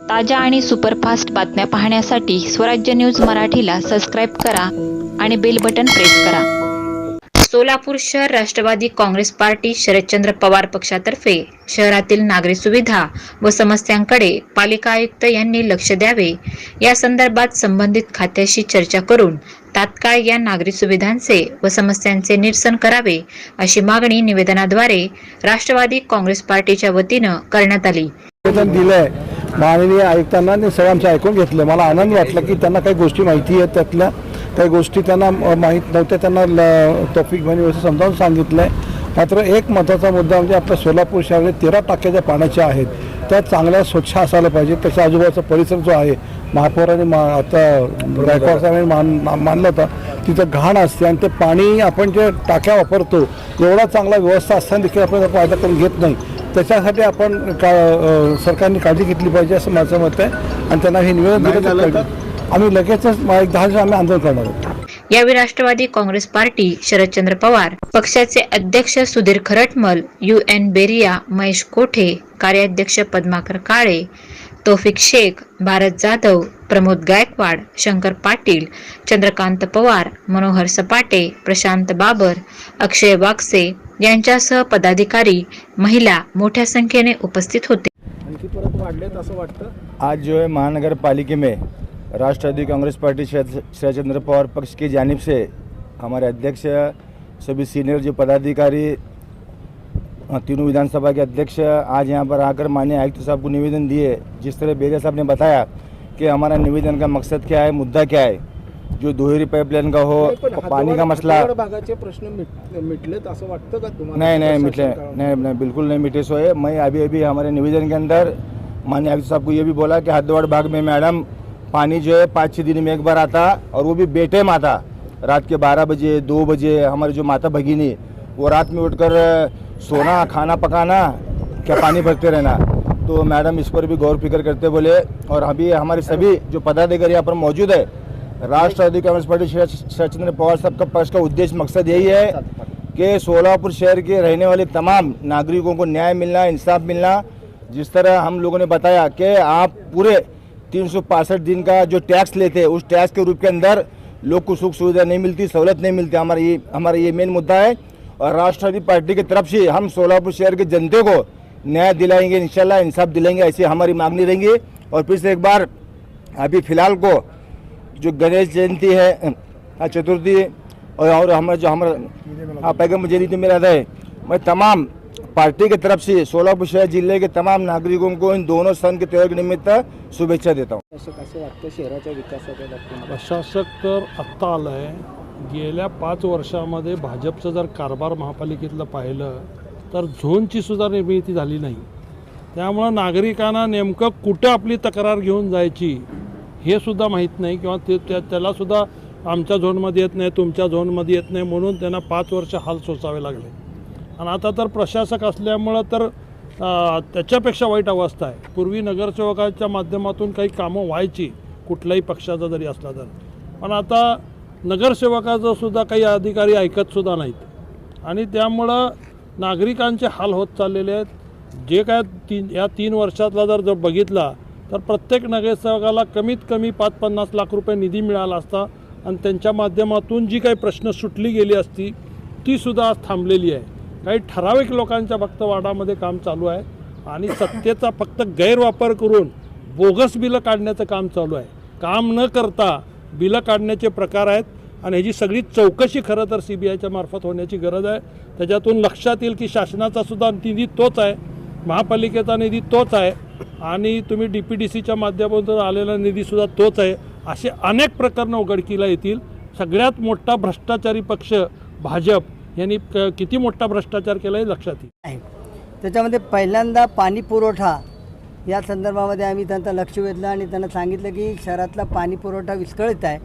ताज्या आणि सुपरफास्ट बातम्या पाहण्यासाठी स्वराज्य न्यूज मराठीला सबस्क्राईब करा आणि बेल बटन प्रेस करा. सोलापूर शहर राष्ट्रवादी काँग्रेस पार्टी शरदचंद्र पवार पक्षातर्फे शहरातील नागरी सुविधा व समस्यांकडे पालिका आयुक्त यांनी लक्ष द्यावे. या संदर्भात संबंधित खात्याशी चर्चा करून तात्काळ या नागरी सुविधांचे व समस्यांचे निरसन करावे अशी मागणी निवेदनाद्वारे राष्ट्रवादी काँग्रेस पार्टीच्या वतीनं करण्यात आली. माननीय आयुक्तांना आणि सगळ्यांचं ऐकून घेतलं. मला आनंद वाटला की त्यांना काही गोष्टी माहिती आहेत त्यातल्या. काही गोष्टी त्यांना माहीत नव्हत्या. त्यांना ल- टॉपिक म्हणजे व्यवस्थित समजावून सांगितलं आहे मात्र एक महत्त्वाचा मुद्दा म्हणजे आपल्या सोलापूर शहरात तेरा टाक्याच्या पाण्याच्या आहेत. त्या चांगल्या स्वच्छ असायला पाहिजे. त्याच्या आजूबाजूचा परिसर जो आहे महापौराने मा आता गायकवाड साहेबांनी मान मानलं होतं तिथं घाण असते आणि ते पाणी आपण जे टाक्या वापरतो एवढा चांगला व्यवस्था असताना देखील आपण फायदा करून घेत नाही. त्याच्यासाठी आपण का सरकारने काळजी घेतली पाहिजे असं माझं मत आहे. आणि त्यांना हे निवेदन दिलं आम्ही लगेचच एक दहा दिवस आम्ही आंदोलन करणार आहोत. यावेळी राष्ट्रवादी काँग्रेस पार्टी शरदचंद्र पवार पक्षाचे अध्यक्ष सुधीर खरटमल यू एन बेरिया महेश कोठे कार्याध्यक्ष पद्माकर काळे तौफिक शेख भारत जाधव प्रमोद गायकवाड शंकर पाटील चंद्रकांत पवार मनोहर सपाटे प्रशांत बाबर अक्षय वागसे यांच्यासह पदाधिकारी महिला मोठ्या संख्येने उपस्थित होते. आणखी परत वाढलेत असं वाटतं? आज जो है महानगर पालिका में राष्ट्रवादी कांग्रेस पार्टी शरद शरदचंद्र पवार पक्ष की जानिब से हमारे अध्यक्ष सभी सीनियर जो पदाधिकारी तीनों विधानसभा के अध्यक्ष आज यहाँ पर आकर माननीय आयुक्त साहब को निवेदन दिए। जिस तरह बेरिया साहब ने बताया कि हमारा निवेदन का मकसद क्या है मुद्दा क्या है जो दोहरी पाइपलाइन का हो पण पानी का मसला भागाचे प्रश्न मिट- मिटलेत असं वाटतं का तुम्हाला? नहीं नहीं बिल्कुल नहीं मिटे सोए। मैं अभी अभी हमारे निवेदन के अंदर माननीय आयुक्त साहब को ये भी बोला कि हदवाड़ भाग में मैडम पानी जो है पाँच छः दिन में एक बार आता और वो भी बेटे में आता रात के बारह बजे दो बजे हमारे जो माता भगिनी वो रात में उठकर सोना, खाना पकाना, क्या पानी भरते रहना। तो मैडम इस पर भी गौर फ़िक्र करते बोले, और अभी हमारे सभी जो पदाधिकारी यहाँ पर मौजूद है, राष्ट्रवादी कांग्रेस पार्टी शरद शरदचंद्र पवार साहब का पक्ष का उद्देश्य, मकसद यही है कि सोलापुर शहर के रहने वाले तमाम नागरिकों को न्याय मिलना, इंसाफ मिलना। जिस तरह हम लोगों ने बताया कि आप पूरे तीन दिन का जो टैक्स लेते हैं उस टैक्स के रूप के अंदर लोग को सुख सुविधा नहीं मिलती, सहूलत नहीं मिलती। हमारा ये हमारा ये मेन मुद्दा है। और राष्ट्रवादी पार्टी की तरफ़ से हम सोलापुर शहर के जनते को न्याय दिलाएँगे इंशाल्लाह इंसाफ दिलाएँगे ऐसी हमारी मांगनी रहेंगी। और फिर से एक बार अभी फ़िलहाल को जो गणेश जयंती है हाँ, चतुर्थी और और हमारा जो हमारा हाँ पैगंबर जयंती मेरा है। मैं तमाम पार्टी की तरफ़ से सोलापुर शहर ज़िले के तमाम नागरिकों को इन दोनों सन के त्यौहार के निमित्त शुभेच्छा देता हूँ। आहे गेल्या पाच वर्षामध्ये भाजपचं जर कारभार महापालिकेतलं पाहिलं तर झोनची सुद्धा निर्मिती झाली नाही. त्यामुळं नागरिकांना नेमकं कुठं आपली तक्रार घेऊन जायची हे सुद्धा माहीत नाही किंवा ते त्या त्यालासुद्धा आमच्या झोनमध्ये येत नाही तुमच्या झोनमध्ये येत नाही म्हणून त्यांना पाच वर्ष हाल सोसावे लागले. आणि आता तर प्रशासक असल्यामुळं तर त्याच्यापेक्षा वाईट अवस्था आहे. पूर्वी नगरसेवकाच्या माध्यमातून काही कामं व्हायची कुठल्याही पक्षाचा जरी असला तर. पण आता नगरसेवकाचं सुद्धा काही अधिकारी ऐकतसुद्धा नाहीत. आणि त्यामुळं नागरिकांचे हाल होत चाललेले आहेत. जे काय तीन या तीन वर्षातला जर जर बघितला तर प्रत्येक नगरसेवकाला कमीत कमी पाच पन्नास लाख रुपये निधी मिळाला असता आणि त्यांच्या माध्यमातून जी काही प्रश्न सुटली गेली असती ती सुद्धा आज थांबलेली आहे. काही ठराविक लोकांच्या फक्त वाडामध्ये काम चालू आहे आणि सत्तेचा फक्त गैरवापर करून बोगस बिलं काढण्याचं काम चालू आहे. काम न करता बिलं काढण्याचे प्रकार आहेत. आणि ह्याची सगळी चौकशी खरं तर सी बी आयच्या मार्फत होण्याची गरज आहे. त्याच्यातून लक्षात येईल की शासनाचा सुद्धा निधी तोच आहे. महापालिकेचा निधी तोच आहे. आणि तुम्ही डी पी डी सीच्या माध्यमातून आलेला निधीसुद्धा तोच आहे. असे अनेक प्रकरणं उघडकीला येतील. सगळ्यात मोठा भ्रष्टाचारी पक्ष भाजप यांनी क- किती मोठा भ्रष्टाचार केला हे लक्षात येईल. आहे त्याच्यामध्ये पहिल्यांदा पाणी पुरवठा या संदर्भामध्ये आम्ही त्यांचं लक्ष वेधलं आणि त्यांना सांगितलं की शहरातला पाणी पुरवठा विस्कळीत आहे.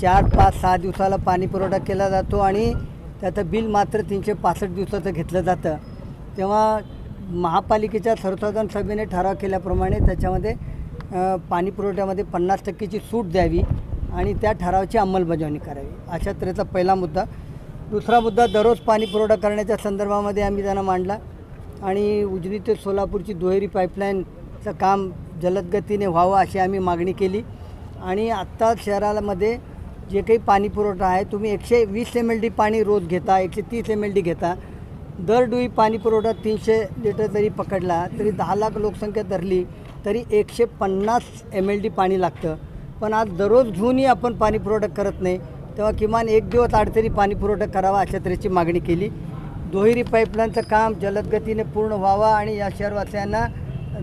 चार पाच सहा दिवसाला पाणी पुरवठा केला जातो आणि त्याचं बिल मात्र तीनशे पासष्ट दिवसाचं घेतलं जातं. तेव्हा महापालिकेच्या सर्वसाधारण सभेने ठराव केल्याप्रमाणे त्याच्यामध्ये पाणीपुरवठ्यामध्ये पाणी पुरवठ्यामध्ये पन्नास टक्केची सूट द्यावी आणि त्या ठरावाची अंमलबजावणी करावी. अशा तऱ्हेचा पहिला मुद्दा. दुसरा मुद्दा दररोज पाणी पुरवठा करण्याच्या संदर्भामध्ये आम्ही त्यांना मांडला आणि उजनी ते सोलापूरची दुहेरी पाईपलाईनचं काम जलद गतीने व्हावं अशी आम्ही मागणी केली. आणि आत्ता शहरामध्ये जे काही पाणी पुरवठा आहे तुम्ही एकशे वीस एम एल डी पाणी रोज घेता एकशे तीस एम एल डी घेता. दर डुई पाणी पुरवठा तीनशे लिटर जरी पकडला तरी दहा लाख लोकसंख्या धरली तरी एकशे पन्नास एम एल डी पाणी लागतं. पण आज दररोज घेऊनही आपण पाणी पुरवठा करत नाही तेव्हा किमान एक दिवस आड तरी पाणी पुरवठा करावा अशा तऱ्हेची मागणी केली. दुहेरी पाईपलाईनचं काम जलदगतीने पूर्ण व्हावा आणि या शहरवासियांना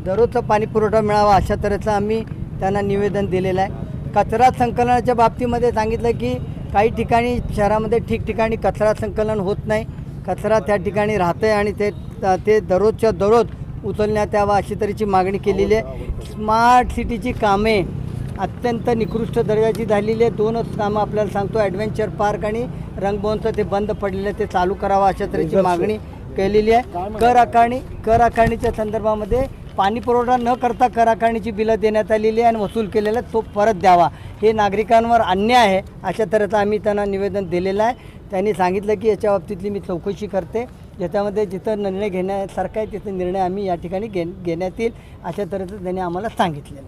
दररोजचा पाणी पुरवठा मिळावा अशा तऱ्हेचं आम्ही त्यांना निवेदन दिलेलं आहे. कचरा संकलनाच्या बाबतीमध्ये सांगितलं की काही ठिकाणी शहरामध्ये ठिकठिकाणी कचरा संकलन होत नाही. कचरा त्या ठिकाणी राहतं आहे आणि ते ते दररोजच्या दररोज उचलण्यात यावा अशी तऱ्हेची मागणी केलेली आहे. स्मार्ट सिटीची कामे अत्यंत निकृष्ट दर्जाची झालेली आहे दोनच कामं आपल्याला सांगतो. ॲडव्हेंचर पार्क आणि रंगभवनचं ते बंद पडलेलं आहे. ते चालू करावं अशा तऱ्हेची मागणी केलेली आहे. कर आकारणी कर आकारणीच्या संदर्भामध्ये पाणी पुरवठा न करता कराकारणीची बिलं देण्यात आलेली आहे आणि वसूल केलेला आहे, तो परत द्यावा. हे नागरिकांवर अन्याय आहे अशा तऱ्हेचं आम्ही त्यांना निवेदन दिलेलं आहे. त्यांनी सांगितलं की याच्या बाबतीतली मी चौकशी करते. ज्याच्यामध्ये जिथं निर्णय घेण्यासारखा आहे तिथं निर्णय आम्ही या ठिकाणी घे घेण्यात येईल अशा तऱ्हेचं त्यांनी आम्हाला सांगितलेलं आहे.